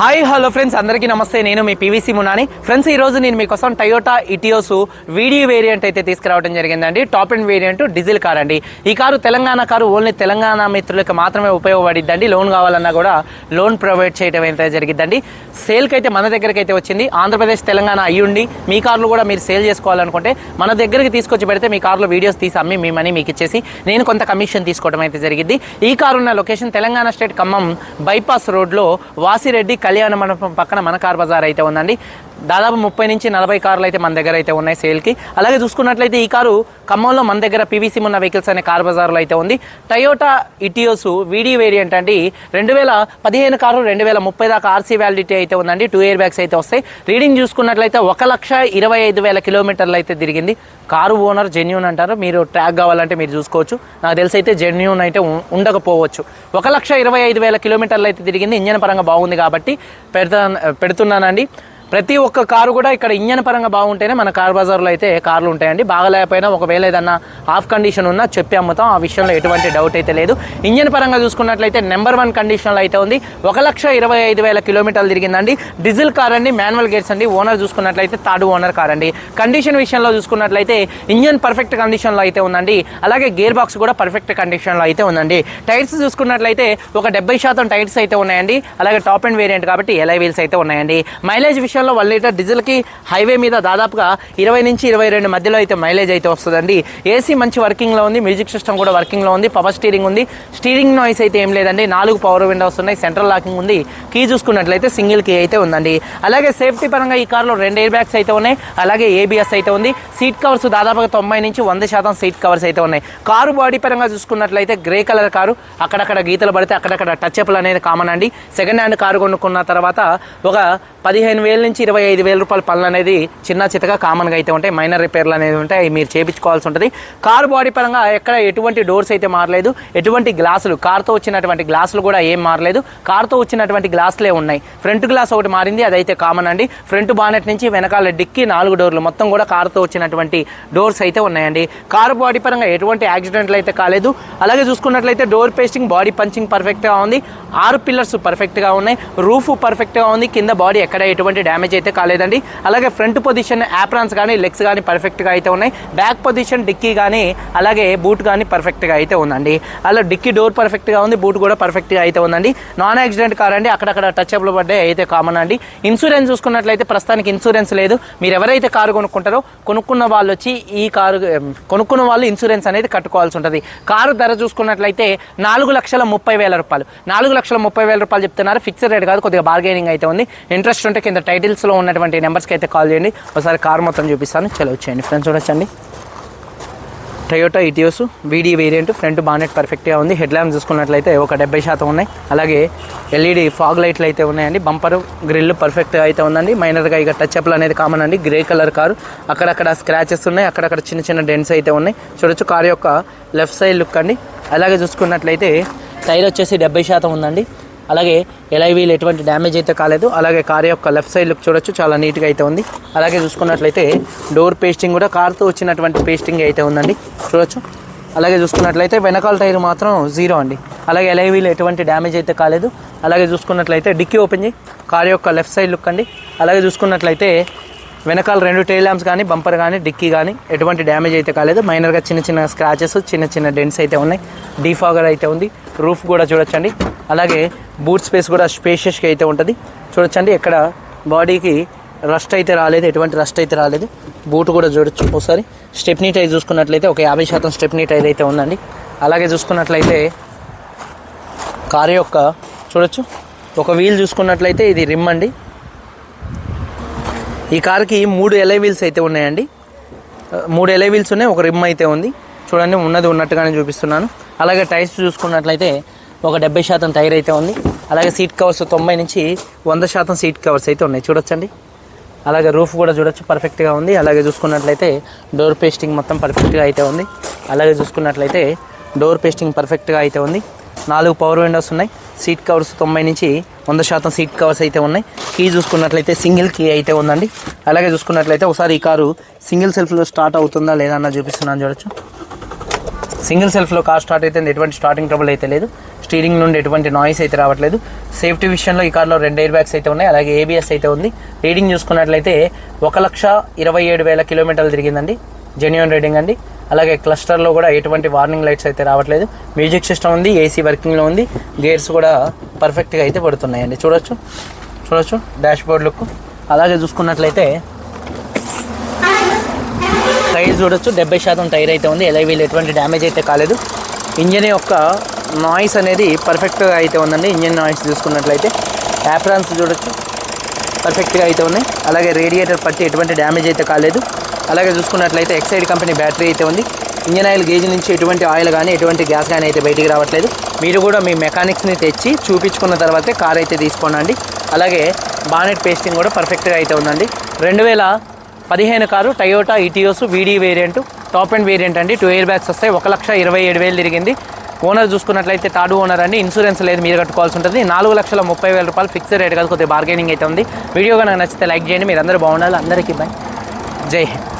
Hi hello friends అందరికీ నమస్తే. నేను మీ పీవీసీ మునాని. ఫ్రెండ్స్ ఈరోజు నేను మీకోసం టయోటా ఇటియోస్ వీడియో వేరియంట్ అయితే తీసుకురావడం జరిగిందండి. Top and variant diesel car అండి. ఈ car Telangana car only Telangana మిత్రులకు మాత్రమే ఉపయోగపడిద్దండి. లోన్ కావాలన్నా కూడా లోన్ ప్రొవైడ్ చేయడం అయితే జరిగిద్దండి. సేల్కి అయితే మన దగ్గరికి అయితే వచ్చింది. ఆంధ్రప్రదేశ్ తెలంగాణ అయ్యుండి మీ కార్లు కూడా మీరు సేల్ చేసుకోవాలనుకుంటే మన దగ్గరికి తీసుకొచ్చి పెడితే మీ కార్లో వీడియోస్ తీసి అమ్మి మీ మనీ మీకు ఇచ్చేసి నేను కొంత కమిషన్ తీసుకోవడం అయితే జరిగింది ఈ కారు ఉన్న location Telangana state Khammam bypass రోడ్లో వాసిరెడ్డి కళ్యాణ మండపం పక్కన మన కార్ బజార్ అయితే ఉందండి. దాదాపు ముప్పై నుంచి నలభై కార్లు అయితే మన దగ్గర అయితే ఉన్నాయి సేల్కి. అలాగే చూసుకున్నట్లయితే ఈ కారు ఖమ్మంలో మన దగ్గర పీవీసీ ఉన్న వెహికల్స్ అనే కార్ బజార్లో అయితే ఉంది. టయోటా ఇటియోస్ వీడీ వేరియంట్ అండి. రెండు వేల పదిహేను కారు రెండు వేల ముప్పై దాకా ఆర్సీ వ్యాలిడిటీ అయితే ఉందండి. టూ ఇయర్ బ్యాగ్స్ అయితే వస్తాయి. రీడింగ్ చూసుకున్నట్లయితే ఒక లక్ష ఇరవై ఐదు వేల కిలోమీటర్లు అయితే తిరిగింది. కారు ఓనర్ జెన్యూన్ అంటారు. మీరు ట్రాక్ కావాలంటే మీరు చూసుకోవచ్చు. నాకు తెలిసి అయితే జెన్యూన్ అయితే ఉండకపోవచ్చు. ఒక లక్ష ఇరవై ఐదు వేల కిలోమీటర్లు అయితే తిరిగింది. ఇంజన్ పరంగా బాగుంది కాబట్టి పెడతా పెడుతున్నానండి. ప్రతి ఒక్క కారు కూడా ఇక్కడ ఇంజన్ పరంగా బాగుంటేనే మన కార్ బజార్లో అయితే కార్లు ఉంటాయండి. బాగలేకపోయినా ఒకవేళ ఏదన్నా ఆఫ్ కండిషన్ ఉన్నా చెప్పి అమ్ముతాం. ఆ విషయంలో ఎటువంటి డౌట్ అయితే లేదు. ఇంజన్ పరంగా చూసుకున్నట్లయితే నెంబర్ వన్ కండిషన్లో అయితే ఉంది. ఒక లక్ష ఇరవై ఐదు వేల కిలోమీటర్లు తిరిగిందండి. డీజిల్ కార్ అండి మాన్యువల్ గేట్స్ అండి. ఓనర్ చూసుకున్నట్లయితే థర్డ్ ఓనర్ కార్ అండి. కండిషన్ విషయంలో చూసుకున్నట్లయితే ఇంజన్ పర్ఫెక్ట్ కండిషన్లో అయితే ఉందండి. అలాగే గేర్ బాక్స్ కూడా పర్ఫెక్ట్ కండిషన్లో అయితే ఉందండి. టైర్స్ చూసుకున్నట్లయితే ఒక డెబ్బై శాతం టైర్స్ అయితే ఉన్నాయండి. అలాగే టాప్ అండ్ వేరియంట్ కాబట్టి ఎలై వీల్స్ అయితే ఉన్నాయండి. మైలేజ్ విషయం విషయంలో వన్ లీటర్ డీజిల్కి హైవే మీద దాదాపుగా ఇరవై నుంచి ఇరవై రెండు మధ్యలో అయితే మైలేజ్ అయితే వస్తుందండి. ఏసీ మంచి వర్కింగ్లో ఉంది మ్యూజిక్ సిస్టమ్ కూడా వర్కింగ్లో ఉంది పవర్ స్టీరింగ్ ఉంది. స్టీరింగ్ నాయిస్ అయితే ఏం లేదండి నాలుగు పవర్ విండోస్ ఉన్నాయి సెంట్రల్ లాకింగ్ ఉంది. కీ చూసుకున్నట్లయితే సింగిల్ కీ అయితే ఉందండి. అలాగే సేఫ్టీ పరంగా ఈ కార్లో రెండు ఎయిర్ బ్యాగ్స్ అయితే ఉన్నాయి అలాగే ఏబిఎస్ అయితే ఉంది. సీట్ కవర్స్ దాదాపుగా తొంభై నుంచి వంద శాతం సీట్ కవర్స్ అయితే ఉన్నాయి. కారు బాడీ పరంగా చూసుకున్నట్లయితే గ్రే కలర్ కారు అక్కడక్కడ గీతలు పడితే అక్కడక్కడ టచ్ అప్లు అనేది కామన్ అండి. సెకండ్ హ్యాండ్ కారు కొనుక్కున్న తర్వాత ఒక పదిహేను వేల నుంచి ఇరవై ఐదు వేల రూపాయల పనులు అనేది చిన్న చిత్తగా కామన్గా అయితే ఉంటాయి. మైనర్ రిపేర్లు అనేది ఉంటాయి. మీరు చేయించుకోవాల్సి ఉంటుంది. కార్ బాడీ పరంగా ఎక్కడ ఎటువంటి డోర్స్ అయితే మారలేదు. ఎటువంటి గ్లాసులు కార్తో వచ్చినటువంటి గ్లాసులు కూడా ఏం మారలేదు. కార్తో వచ్చినటువంటి గ్లాసులే ఉన్నాయి. ఫ్రంట్ గ్లాస్ ఒకటి మారింది. అదైతే కామన్ అండి. ఫ్రంట్ బానెట్ నుంచి వెనకాల డిక్కి నాలుగు డోర్లు మొత్తం కూడా కార్తో వచ్చినటువంటి డోర్స్ అయితే ఉన్నాయండి. కారు బాడీ పరంగా ఎటువంటి యాక్సిడెంట్లు అయితే కాలేదు. అలాగే చూసుకున్నట్లయితే డోర్ పేస్టింగ్ బాడీ పంచింగ్ పర్ఫెక్ట్గా ఉంది. ఆరు పిల్లర్స్ పర్ఫెక్ట్గా ఉన్నాయి. రూఫ్ పర్ఫెక్ట్గా ఉంది. కింద బాడీ ఎక్కడ ఎటువంటి డ్యామేజ్ అయితే కాలేదండి. అలాగే ఫ్రంట్ పొజిషన్ యాప్రాన్స్ కానీ లెగ్స్ కానీ పర్ఫెక్ట్గా అయితే ఉన్నాయి. బ్యాక్ పొజిషన్ డిక్కీ కానీ అలాగే బూట్ కానీ పర్ఫెక్ట్గా అయితే ఉందండి. అలా డిక్కీ డోర్ పర్ఫెక్ట్గా ఉంది బూట్ కూడా పర్ఫెక్ట్గా అయితే ఉందండి. నాన్ యాక్సిడెంట్ కార్ అండి అక్కడక్కడ టచ్ అప్లు పడ్డాయి అయితే కామన్ అండి. ఇన్సూరెన్స్ చూసుకున్నట్లయితే ప్రస్తుతానికి ఇన్సూరెన్స్ లేదు. మీరు ఎవరైతే కారు కొనుక్కుంటారో కొనుక్కున్న వాళ్ళు వచ్చి ఈ కారు కొనుక్కున్న వాళ్ళు ఇన్సూరెన్స్ అనేది కట్టుకోవాల్సి ఉంటుంది. కారు ధర చూసుకున్నట్లయితే నాలుగు లక్షల ముప్పై వేల రూపాయలు. నాలుగు లక్షల ముప్పై వేల రూపాయలు చెప్తున్నారు. ఫిక్స్డ్ రేట్ కాదు కొద్దిగా బార్గెనింగ్ అయితే ఉంది. ఇంట్రెస్ట్ ఉంటే కింద టైట్ టైటిల్స్లో ఉన్నటువంటి నెంబర్స్కి అయితే కాల్ చేయండి. ఒకసారి కార్ మొత్తం చూపిస్తాను. చలో వచ్చేయండి. ఫ్రెండ్స్ చూడొచ్చండి Toyota Etios VD variant front bonnet పర్ఫెక్ట్గా ఉంది. హెడ్ ల్యాంప్ చూసుకున్నట్లయితే ఒక డెబ్బై శాతం ఉన్నాయి. అలాగే ఎల్ఈడి ఫాగ్ లైట్లు అయితే ఉన్నాయండి. బంపర్ గ్రిల్ పర్ఫెక్ట్గా అయితే ఉందండి. మైనర్గా ఇక టచ్ అప్లు అనేది కామన్ అండి. గ్రే కలర్ కారు అక్కడక్కడ స్క్రాచెస్ ఉన్నాయి. అక్కడక్కడ చిన్న చిన్న డెంట్స్ అయితే ఉన్నాయి. చూడొచ్చు కారు యొక్క లెఫ్ట్ సైడ్ లుక్ అండి. అలాగే చూసుకున్నట్లయితే టైర్ వచ్చేసి డెబ్బై శాతం ఉందండి. అలాగే ఎలై వీల్ ఎటువంటి డ్యామేజ్ అయితే కాలేదు. అలాగే కార్ యొక్క లెఫ్ట్ సైడ్ లుక్ చూడొచ్చు. చాలా నీట్గా అయితే ఉంది. అలాగే చూసుకున్నట్లయితే డోర్ పేస్టింగ్ కూడా కార్తో వచ్చినటువంటి పేస్టింగ్ అయితే ఉందండి. చూడొచ్చు. అలాగే చూసుకున్నట్లయితే వెనకాల టైర్ మాత్రం జీరో అండి. అలాగే ఎలై వీల్ ఎటువంటి డ్యామేజ్ అయితే కాలేదు. అలాగే చూసుకున్నట్లయితే డిక్కీ ఓపెన్ చేయి. కార్ యొక్క లెఫ్ట్ సైడ్ లుక్ అండి. అలాగే చూసుకున్నట్లయితే వెనకాల రెండు టైల్ ల్యాంప్స్ కానీ బంపర్ కానీ డిక్కీ కానీ ఎటువంటి డ్యామేజ్ అయితే కాలేదు. మైనర్గా చిన్న చిన్న స్క్రాచెస్ చిన్న చిన్న డెంట్స్ అయితే ఉన్నాయి. డీఫాగర్ అయితే ఉంది. రూఫ్ కూడా చూడొచ్చండి. అలాగే బూట్ స్పేస్ కూడా స్పేషియస్గా అయితే ఉంటుంది. చూడొచ్చండి ఎక్కడ బాడీకి రస్ట్ అయితే రాలేదు ఎటువంటి రస్ట్ అయితే రాలేదు. బూట్ కూడా చూడొచ్చు ఒకసారి. స్టెప్నీ టైర్ చూసుకున్నట్లయితే ఒక యాభై శాతం స్టెప్నీ టైర్ అయితే ఉందండి. అలాగే చూసుకున్నట్లయితే కారు యొక్క చూడొచ్చు. ఒక వీల్ చూసుకున్నట్లయితే ఇది రిమ్ అండి. ఈ కార్కి మూడు ఎలై వీల్స్ అయితే ఉన్నాయండి. మూడు ఎలై వీల్స్ ఉన్నాయి ఒక రిమ్ అయితే ఉంది. చూడండి ఉన్నది ఉన్నట్టుగానే చూపిస్తున్నాను. అలాగే టైర్స్ చూసుకున్నట్లయితే ఒక డెబ్బై శాతం టైర్ అయితే ఉంది. అలాగే సీట్ కవర్స్ తొంభై నుంచి వంద శాతం సీట్ కవర్స్ అయితే ఉన్నాయి. చూడొచ్చండి. అలాగే రూఫ్ కూడా చూడొచ్చు పర్ఫెక్ట్గా ఉంది. అలాగే చూసుకున్నట్లయితే డోర్ పేస్టింగ్ మొత్తం పర్ఫెక్ట్గా అయితే ఉంది. అలాగే చూసుకున్నట్లయితే డోర్ పేస్టింగ్ పర్ఫెక్ట్గా అయితే ఉంది. నాలుగు పవర్ విండోస్ ఉన్నాయి. సీట్ కవర్స్ తొంభై నుంచి వంద శాతం సీట్ కవర్స్ అయితే ఉన్నాయి. కీ చూసుకున్నట్లయితే సింగిల్ కీ అయితే ఉందండి. అలాగే చూసుకున్నట్లయితే ఒకసారి ఈ కారు సింగిల్ సెల్ఫ్లో స్టార్ట్ అవుతుందా లేదా అన్న చూపిస్తున్నాను చూడొచ్చు. సింగిల్ సెల్ఫ్లో కార్ స్టార్ట్ అయితే ఎటువంటి స్టార్టింగ్ ట్రబుల్ అయితే లేదు. స్టీరింగ్ నుండి ఎటువంటి నాయిస్ అయితే రావట్లేదు. సేఫ్టీ విషయంలో ఈ కార్లో రెండు ఎయిర్ బ్యాగ్స్ అయితే ఉన్నాయి. అలాగే ఏబిఎస్ అయితే ఉంది. రీడింగ్ చూసుకున్నట్లయితే ఒక లక్ష ఇరవై ఏడు వేల కిలోమీటర్లు తిరిగిందండి. జెన్యున్ రీడింగ్ అండి. అలాగే క్లస్టర్లో కూడా ఎటువంటి వార్నింగ్ లైట్స్ అయితే రావట్లేదు. మ్యూజిక్ సిస్టమ్ ఉంది ఏసీ వర్కింగ్లో ఉంది. గేర్స్ కూడా పర్ఫెక్ట్గా అయితే పడుతున్నాయండి. చూడొచ్చు? చూడొచ్చు? డాష్ బోర్డ్ లుక్ అలాగే చూసుకున్నట్లయితే టైర్ చూడొచ్చు. డెబ్బై శాతం టైర్ అయితే ఉంది. ఎలా వీళ్ళు ఎటువంటి డ్యామేజ్ అయితే కాలేదు. ఇంజన్ యొక్క నాయిస్ అనేది పర్ఫెక్ట్గా అయితే ఉందండి. ఇంజన్ నాయిస్ చూసుకున్నట్లయితే యాప్రాన్స్ చూడొచ్చు. పర్ఫెక్ట్గా అయితే ఉన్నాయి అలాగే రేడియేటర్ పట్టి ఎటువంటి డ్యామేజ్ అయితే కాలేదు. అలాగే చూసుకున్నట్లయితే ఎక్సైడ్ కంపెనీ బ్యాటరీ అయితే ఉంది. ఇంజన్ ఆయిల్ గేజ్ నుంచి ఎటువంటి ఆయిల్ కానీ ఎటువంటి గ్యాస్ కానీ అయితే బయటికి రావట్లేదు. మీరు కూడా మీ మెకానిక్స్ని తెచ్చి చూపించుకున్న తర్వాతే కార్ అయితే తీసుకోనండి. అలాగే బానెట్ పేస్టింగ్ కూడా పర్ఫెక్ట్గా అయితే ఉందండి. రెండు వేల పదిహేను car Toyota Etios VD variant top end variant అండి. టూ ఇయర్ బ్యాగ్స్ వస్తాయి. ఒక లక్ష ఇరవై ఏడు వేలు తిరిగింది. ఓనర్ చూసుకున్నట్లయితే థర్డ్ ఓనర్ అండి. ఇన్సూరెన్స్ లేదు మీరు కట్టుకోవాల్సి ఉంటుంది. నాలుగు లక్షల ముప్పై వేల రూపాయలు ఫిక్స్డ్ రేట్ కాదు కొద్దిగా బార్గెనింగ్ అయితే ఉంది. వీడియో కనుక నచ్చితే లైక్ చేయండి. మీరు అందరూ బాగుండాలి. అందరికీ బాయ్ జై హింద్.